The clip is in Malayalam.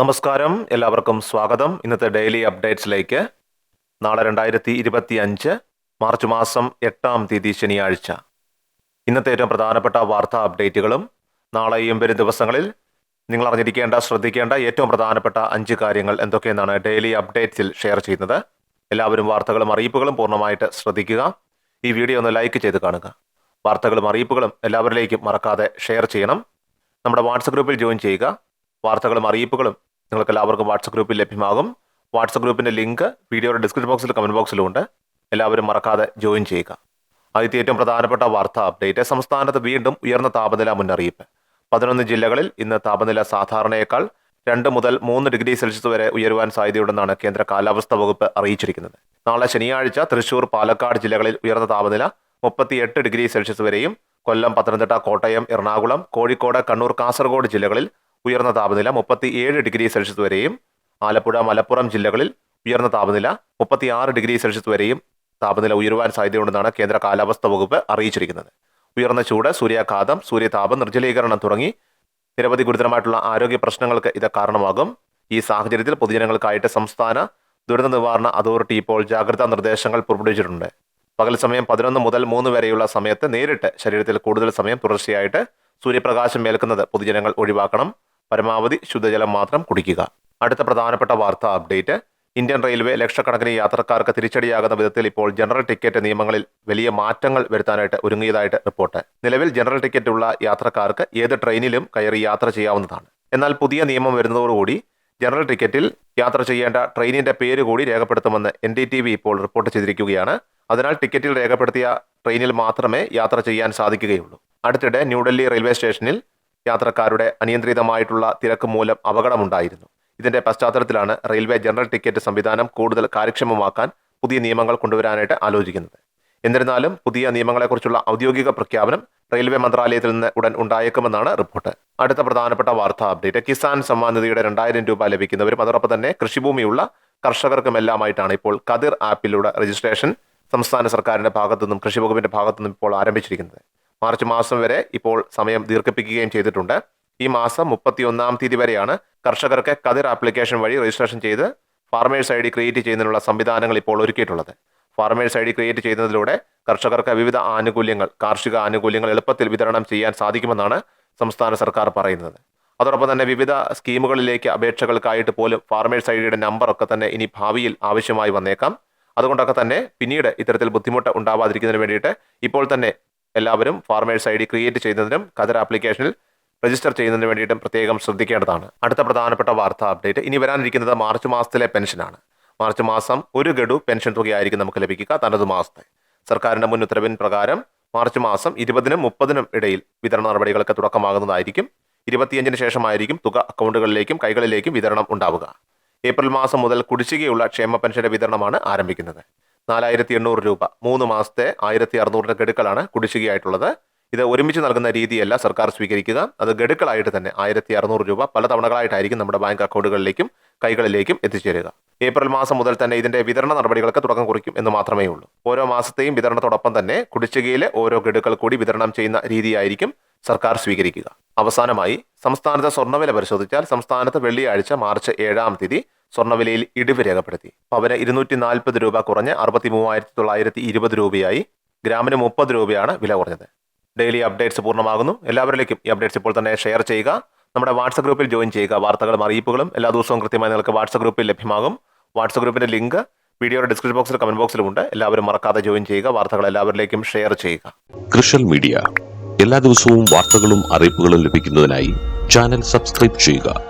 നമസ്കാരം. എല്ലാവർക്കും സ്വാഗതം. ഇന്നത്തെ ഡെയിലി അപ്ഡേറ്റ്സിലേക്ക്. നാളെ രണ്ടായിരത്തി ഇരുപത്തി അഞ്ച് മാർച്ച് മാസം എട്ടാം തീയതി ശനിയാഴ്ച. ഇന്നത്തെ ഏറ്റവും പ്രധാനപ്പെട്ട വാർത്താ അപ്ഡേറ്റുകളും നാളെയും വരും ദിവസങ്ങളിൽ നിങ്ങൾ അറിഞ്ഞിരിക്കേണ്ട ശ്രദ്ധിക്കേണ്ട ഏറ്റവും പ്രധാനപ്പെട്ട അഞ്ച് കാര്യങ്ങൾ എന്തൊക്കെയെന്നാണ് ഡെയിലി അപ്ഡേറ്റ്സിൽ ഷെയർ ചെയ്യുന്നത്. എല്ലാവരും വാർത്തകളും അറിയിപ്പുകളും പൂർണമായിട്ട് ശ്രദ്ധിക്കുക. ഈ വീഡിയോ ഒന്ന് ലൈക്ക് ചെയ്ത് കാണുക. വാർത്തകളും അറിയിപ്പുകളും എല്ലാവരിലേക്കും മറക്കാതെ ഷെയർ ചെയ്യണം. നമ്മുടെ വാട്സപ്പ് ഗ്രൂപ്പിൽ ജോയിൻ ചെയ്യുക. വാർത്തകളും അറിയിപ്പുകളും നിങ്ങൾക്ക് എല്ലാവർക്കും വാട്സപ്പ് ഗ്രൂപ്പിൽ ലഭ്യമാകും. വാട്സപ്പ് ഗ്രൂപ്പിന്റെ ലിങ്ക് വീഡിയോയുടെ ഡിസ്ക്രിപ്ഷൻ ബോക്സിൽ കമന്റ് ബോക്സിലും ഉണ്ട് എല്ലാവരും മറക്കാതെ ജോയിൻ ചെയ്യുക. ആദ്യത്തെ ഏറ്റവും പ്രധാനപ്പെട്ട വാർത്താ അപ്ഡേറ്റ് സംസ്ഥാനത്ത് വീണ്ടും ഉയർന്ന താപനില മുന്നറിയിപ്പ്. പതിനൊന്ന് ജില്ലകളിൽ ഇന്ന് താപനില സാധാരണയേക്കാൾ രണ്ട് മുതൽ മൂന്ന് ഡിഗ്രി സെൽഷ്യസ് വരെ ഉയരുവാൻ സാധ്യതയുണ്ടെന്നാണ് കേന്ദ്ര കാലാവസ്ഥാ വകുപ്പ് അറിയിച്ചിരിക്കുന്നത്. നാളെ ശനിയാഴ്ച തൃശൂർ പാലക്കാട് ജില്ലകളിൽ ഉയർന്ന താപനില മുപ്പത്തിയെട്ട് ഡിഗ്രി സെൽഷ്യസ് വരെയും കൊല്ലം പത്തനംതിട്ട കോട്ടയം എറണാകുളം കോഴിക്കോട് കണ്ണൂർ കാസർഗോഡ് ജില്ലകളിൽ ഉയർന്ന താപനില മുപ്പത്തിയേഴ് ഡിഗ്രി സെൽഷ്യസ് വരെയും ആലപ്പുഴ മലപ്പുറം ജില്ലകളിൽ ഉയർന്ന താപനില മുപ്പത്തിയാറ് ഡിഗ്രി സെൽഷ്യസ് വരെയും താപനില ഉയരുവാൻ സാധ്യതയുണ്ടെന്നാണ് കേന്ദ്ര കാലാവസ്ഥാ വകുപ്പ് അറിയിച്ചിരിക്കുന്നത്. ഉയർന്ന ചൂട് സൂര്യാഘാതം സൂര്യതാപം നിർജലീകരണം തുടങ്ങി നിരവധി ഗുരുതരമായിട്ടുള്ള ആരോഗ്യ പ്രശ്നങ്ങൾക്ക് ഇത് കാരണമാകും. ഈ സാഹചര്യത്തിൽ പൊതുജനങ്ങൾക്കായിട്ട് സംസ്ഥാന ദുരന്ത നിവാരണ അതോറിറ്റി ഇപ്പോൾ ജാഗ്രതാ നിർദ്ദേശങ്ങൾ പുറപ്പെടുവിച്ചിട്ടുണ്ട്. പകൽ സമയം പതിനൊന്ന് മുതൽ മൂന്ന് വരെയുള്ള സമയത്ത് നേരിട്ട് ശരീരത്തിൽ കൂടുതൽ സമയം തുടർച്ചയായിട്ട് സൂര്യപ്രകാശം ഏൽക്കുന്നത് പൊതുജനങ്ങൾ ഒഴിവാക്കണം. പരമാവധി ശുദ്ധജലം മാത്രം കുടിക്കുക. അടുത്ത പ്രധാനപ്പെട്ട വാർത്താ അപ്ഡേറ്റ്. ഇന്ത്യൻ റെയിൽവേ ലക്ഷക്കണക്കിന് യാത്രക്കാർക്ക് തിരിച്ചടിയാകുന്ന വിധത്തിൽ ഇപ്പോൾ ജനറൽ ടിക്കറ്റ് നിയമങ്ങളിൽ വലിയ മാറ്റങ്ങൾ വരുത്താനായിട്ട് ഒരുങ്ങിയതായിട്ട് റിപ്പോർട്ട്. നിലവിൽ ജനറൽ ടിക്കറ്റ് ഉള്ള യാത്രക്കാർക്ക് ഏത് ട്രെയിനിലും കയറി യാത്ര ചെയ്യാവുന്നതാണ്. എന്നാൽ പുതിയ നിയമം വരുന്നതോടുകൂടി ജനറൽ ടിക്കറ്റിൽ യാത്ര ചെയ്യേണ്ട ട്രെയിനിന്റെ പേര് കൂടി രേഖപ്പെടുത്തുമെന്ന് എൻ ഡി ടി വി ഇപ്പോൾ റിപ്പോർട്ട് ചെയ്തിരിക്കുകയാണ്. അതിനാൽ ടിക്കറ്റിൽ രേഖപ്പെടുത്തിയ ട്രെയിനിൽ മാത്രമേ യാത്ര ചെയ്യാൻ സാധിക്കുകയുള്ളൂ. അടുത്തിടെ ന്യൂഡൽഹി റെയിൽവേ സ്റ്റേഷനിൽ യാത്രക്കാരുടെ അനിയന്ത്രിതമായിട്ടുള്ള തിരക്ക് മൂലം അപകടമുണ്ടായിരുന്നു. ഇതിന്റെ പശ്ചാത്തലത്തിലാണ് റെയിൽവേ ജനറൽ ടിക്കറ്റ് സംവിധാനം കൂടുതൽ കാര്യക്ഷമമാക്കാൻ പുതിയ നിയമങ്ങൾ കൊണ്ടുവരാനായിട്ട് ആലോചിക്കുന്നത്. എന്നിരുന്നാലും പുതിയ നിയമങ്ങളെക്കുറിച്ചുള്ള ഔദ്യോഗിക പ്രഖ്യാപനം റെയിൽവേ മന്ത്രാലയത്തിൽ നിന്ന് ഉടൻ ഉണ്ടായേക്കുമെന്നാണ് റിപ്പോർട്ട്. അടുത്ത പ്രധാനപ്പെട്ട വാർത്താ അപ്ഡേറ്റ് കിസാൻ സമ്മാൻ നിധിയുടെ രണ്ടായിരം രൂപ ലഭിക്കുന്നവരും അതോടൊപ്പം തന്നെ കൃഷിഭൂമിയുള്ള കർഷകർക്കുമെല്ലാമായിട്ടാണ് ഇപ്പോൾ കതിർ ആപ്പിലൂടെ രജിസ്ട്രേഷൻ സംസ്ഥാന സർക്കാരിന്റെ ഭാഗത്തു നിന്നും കൃഷി വകുപ്പിന്റെ ഭാഗത്തു നിന്നും ഇപ്പോൾ ആരംഭിച്ചിരിക്കുന്നത്. മാർച്ച് മാസം വരെ ഇപ്പോൾ സമയം ദീർഘിപ്പിക്കുകയും ചെയ്തിട്ടുണ്ട്. ഈ മാസം മുപ്പത്തിയൊന്നാം തീയതി വരെയാണ് കർഷകർക്ക് കതിർ ആപ്ലിക്കേഷൻ വഴി രജിസ്ട്രേഷൻ ചെയ്ത് ഫാർമേഴ്സ് ഐ ഡി ക്രിയേറ്റ് ചെയ്യുന്നതിനുള്ള സംവിധാനങ്ങൾ ഇപ്പോൾ ഒരുക്കിയിട്ടുള്ളത്. ഫാർമേഴ്സ് ഐ ഡി ക്രിയേറ്റ് ചെയ്യുന്നതിലൂടെ കർഷകർക്ക് വിവിധ ആനുകൂല്യങ്ങൾ കാർഷിക ആനുകൂല്യങ്ങൾ എളുപ്പത്തിൽ വിതരണം ചെയ്യാൻ സാധിക്കുമെന്നാണ് സംസ്ഥാന സർക്കാർ പറയുന്നത്. അതോടൊപ്പം തന്നെ വിവിധ സ്കീമുകളിലേക്ക് അപേക്ഷകൾക്കായിട്ട് പോലും ഫാർമേഴ്സ് ഐ ഡിയുടെ നമ്പറൊക്കെ തന്നെ ഇനി ഭാവിയിൽ ആവശ്യമായി വന്നേക്കാം. അതുകൊണ്ടൊക്കെ തന്നെ പിന്നീട് ഇത്തരത്തിൽ ബുദ്ധിമുട്ട് ഉണ്ടാവാതിരിക്കുന്നതിന് വേണ്ടിയിട്ട് ഇപ്പോൾ തന്നെ എല്ലാവരും ഫാർമേഴ്സ് ഐ ഡി ക്രിയേറ്റ് ചെയ്യുന്നതിനും കതിർ ആപ്ലിക്കേഷനിൽ രജിസ്റ്റർ ചെയ്യുന്നതിന് വേണ്ടിയിട്ടും പ്രത്യേകം ശ്രദ്ധിക്കേണ്ടതാണ്. അടുത്ത പ്രധാനപ്പെട്ട വാർത്താ അപ്ഡേറ്റ് ഇനി വരാനിരിക്കുന്നത് മാർച്ച് മാസത്തിലെ പെൻഷനാണ് മാർച്ച് മാസം ഒരു ഗഡു പെൻഷൻ തുകയായിരിക്കും നമുക്ക് ലഭിക്കുക തനത് മാസത്തെ. സർക്കാരിന്റെ മുൻ ഉത്തരവിൻ പ്രകാരം മാർച്ച് മാസം ഇരുപതിനും മുപ്പതിനും ഇടയിൽ വിതരണ നടപടികൾക്ക് തുടക്കമാകുന്നതായിരിക്കും. ഇരുപത്തിയഞ്ചിന് ശേഷമായിരിക്കും തുക അക്കൗണ്ടുകളിലേക്കും കൈകളിലേക്കും വിതരണം ഉണ്ടാവുക. ഏപ്രിൽ മാസം മുതൽ കുടിശ്ശികയുള്ള ക്ഷേമ പെൻഷന്റെ വിതരണമാണ് ആരംഭിക്കുന്നത്. നാലായിരത്തി എണ്ണൂറ് രൂപ. മൂന്ന് മാസത്തെ ആയിരത്തി അറുന്നൂറിന്റെ ഗഡുക്കളാണ് കുടിശ്ശികയായിട്ടുള്ളത്. ഇത് ഒരുമിച്ച് നൽകുന്ന രീതിയല്ല സർക്കാർ സ്വീകരിക്കുക. അത് ഗഡുക്കളായിട്ട് തന്നെ ആയിരത്തി അറുന്നൂറ് രൂപ പല തവണകളായിട്ടായിരിക്കും നമ്മുടെ ബാങ്ക് അക്കൗണ്ടുകളിലേക്കും കൈകളിലേക്കും എത്തിച്ചേരുക. ഏപ്രിൽ മാസം മുതൽ തന്നെ ഇതിന്റെ വിതരണ നടപടികൾക്ക് തുടക്കം കുറിക്കും എന്ന് മാത്രമേ ഉള്ളൂ. ഓരോ മാസത്തെയും വിതരണത്തോടൊപ്പം തന്നെ കുടിശ്ശികയിലെ ഓരോ ഗഡുക്കൾ കൂടി വിതരണം ചെയ്യുന്ന രീതിയായിരിക്കും സർക്കാർ സ്വീകരിക്കുക. അവസാനമായി സംസ്ഥാനത്തെ സ്വർണവില പരിശോധിച്ചാൽ സംസ്ഥാനത്ത് വെള്ളിയാഴ്ച മാർച്ച് ഏഴാം തീയതി സ്വർണവിലയിൽ ഇടിവ് രേഖപ്പെടുത്തി. പവന് ഇരുന്നൂറ്റി നാൽപ്പത് രൂപ കുറഞ്ഞ് അറുപത്തി മൂവായിരത്തി തൊള്ളായിരത്തി ഇരുപത് രൂപയായി. ഗ്രാമിന് മുപ്പത് രൂപയാണ് വില കുറഞ്ഞത്. ഡെയിലി അപ്ഡേറ്റ്സ് പൂർണമാകുന്നു. എല്ലാവരിലേക്കും ഈ അപ്ഡേറ്റ്സ് ഇപ്പോൾ തന്നെ ഷെയർ ചെയ്യുക. നമ്മുടെ വാട്സപ്പ് ഗ്രൂപ്പിൽ ജോയിൻ ചെയ്യുക. വാർത്തകളും അറിയിപ്പുകളും എല്ലാ ദിവസവും കൃത്യമായി നിങ്ങൾക്ക് വാട്സപ്പ് ഗ്രൂപ്പിൽ ലഭ്യമാകും. വാട്സപ്പ് ഗ്രൂപ്പിന്റെ ലിങ്ക് വീഡിയോയുടെ ഡിസ്ക്രിപ്ഷൻ ബോക്സിൽ കമന്റ് ബോക്സിലും ഉണ്ട്. എല്ലാവരും മറക്കാതെ ജോയിൻ ചെയ്യുക. വാർത്തകൾ എല്ലാവരിലേക്കും ഷെയർ ചെയ്യുക. കൃഷൽ മീഡിയ. എല്ലാ ദിവസവും വാർത്തകളും അറിയിപ്പുകളും ലഭിക്കുന്നതിനായി ചാനൽ സബ്സ്ക്രൈബ് ചെയ്യുക.